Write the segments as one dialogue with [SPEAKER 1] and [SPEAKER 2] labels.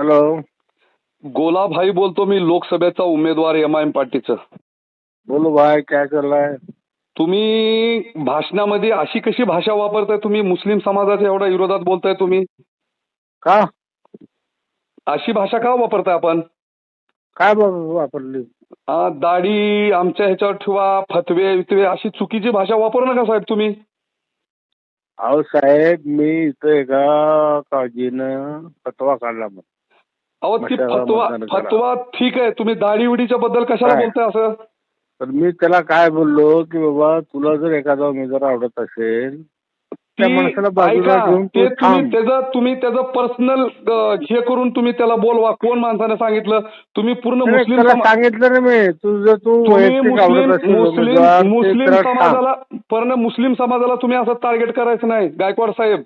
[SPEAKER 1] Hello
[SPEAKER 2] गोलाभाई बोलतो मी लोकसभेचा उमेदवार M I am पार्टीचं.
[SPEAKER 1] बोलो भाई काय है?
[SPEAKER 2] तुम्ही भाषणामध्ये अशी कशी भाषा वापरताय तुम्ही? मुस्लिम समाजाच्या एवढ्या विरोधात बोलताय तुम्ही.
[SPEAKER 1] का?
[SPEAKER 2] अशी भाषा का वापरताय आपण?
[SPEAKER 1] काय बाबा वापरली?
[SPEAKER 2] आ, दाढी आमच्या ह्याच्यावर ठेवा फतवे वितवे अशी चुकीची भाषा वापरू नका साहेब तुम्ही?
[SPEAKER 1] अहो साहेब मी इथं एका काळजीनं फतवा काढला मग
[SPEAKER 2] अहो ती
[SPEAKER 1] मशाला
[SPEAKER 2] फतवा
[SPEAKER 1] मतदान करा.
[SPEAKER 2] फतवा ठीक आहे तुम्ही दाढी विडीच्या बद्दल कशाला
[SPEAKER 1] काय?
[SPEAKER 2] बोलताय असं
[SPEAKER 1] तर मी त्याला काय बोललो की बाबा तुला जर एखादा उमेदवार आवडत असेल त्या
[SPEAKER 2] ती-
[SPEAKER 1] माणसाला बाजूला
[SPEAKER 2] ऐका,
[SPEAKER 1] ठेवून
[SPEAKER 2] ते
[SPEAKER 1] तू
[SPEAKER 2] तुम्ही
[SPEAKER 1] थांब.
[SPEAKER 2] त्याचं तुम्ही त्याचं पर्सनल हे करून तुम्ही त्याला बोलवा कोण माणसाने सांगितलं तुम्ही पूर्ण
[SPEAKER 1] नाही,
[SPEAKER 2] मुस्लिम
[SPEAKER 1] त्याला
[SPEAKER 2] समा-
[SPEAKER 1] सांगितलं ना मी तुझं तू
[SPEAKER 2] तुम्ही
[SPEAKER 1] वैयक्तिक
[SPEAKER 2] मुस्लिम
[SPEAKER 1] आवडत असेल
[SPEAKER 2] मुस्लिम
[SPEAKER 1] उमेदवार, ते
[SPEAKER 2] मुस्लिम
[SPEAKER 1] त्याला थांब.
[SPEAKER 2] समाजाला पूर्ण मुस्लिम समाजाला तुम्ही असं टार्गेट करायचं नाही गायकवाड साहेब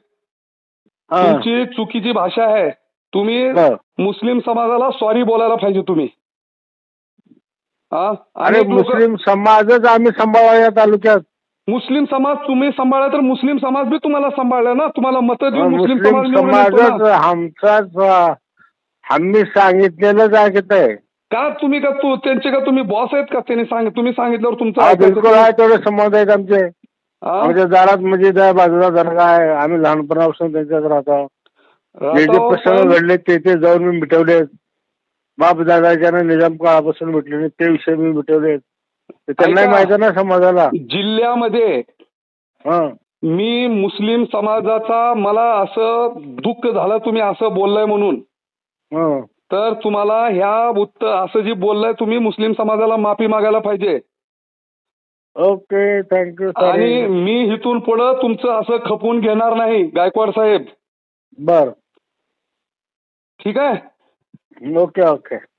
[SPEAKER 1] हा.
[SPEAKER 2] तुमची चुकीची भाषा आहे तुम्ही. मुस्लिम समाजाला सॉरी बोलायला पाहिजे तुम्ही. लोकं-
[SPEAKER 1] मुस्लिम समाजच आम्ही सांभाळा या तालुक्यात.
[SPEAKER 2] मुस्लिम समाज तुम्ही सांभाळला तर मुस्लिम समाज बी तुम्हाला सांभाळला ना? तुम्हाला मतं देऊन मुस्लिम समाज.
[SPEAKER 1] आमचाच आम्ही सांगितलेलंच आहे
[SPEAKER 2] का तुम्ही का तू त्यांचे का तुम्ही बॉस आहेत का? त्यांनी सांग तुम्ही सांगितल्यावर तुमचं
[SPEAKER 1] बिलकुल आहे तेवढे संबंध आहेत आमचे? आमच्या दारात मस्जिद आहे बाजूला दर्गा आहे. आम्ही लहानपणापासून त्यांच्यात राहतो. जे जे प्रसंग घडले ते ते जाऊन मी मिटवलेत बाप दादाच्या निजाम काळापासून मिटलेले ते विषय मी मिटवलेत ते त्यांनाही. माहिती ना समाजाला.
[SPEAKER 2] जिल्ह्यामध्ये
[SPEAKER 1] हा.
[SPEAKER 2] मी मुस्लिम समाजाचा मला असं दुःख झालं तुम्ही असं बोललाय म्हणून.
[SPEAKER 1] हा.
[SPEAKER 2] तर तुम्हाला ह्या उत्तर असं जे बोललाय तुम्ही मुस्लिम समाजाला माफी मागायला पाहिजे.
[SPEAKER 1] ओके थँक्यू
[SPEAKER 2] आणि मी इथून पुढं तुमचं असं खपवून घेणार नाही गायकवाड साहेब.
[SPEAKER 1] बर.
[SPEAKER 2] ठीक आहे?
[SPEAKER 1] Okay okay.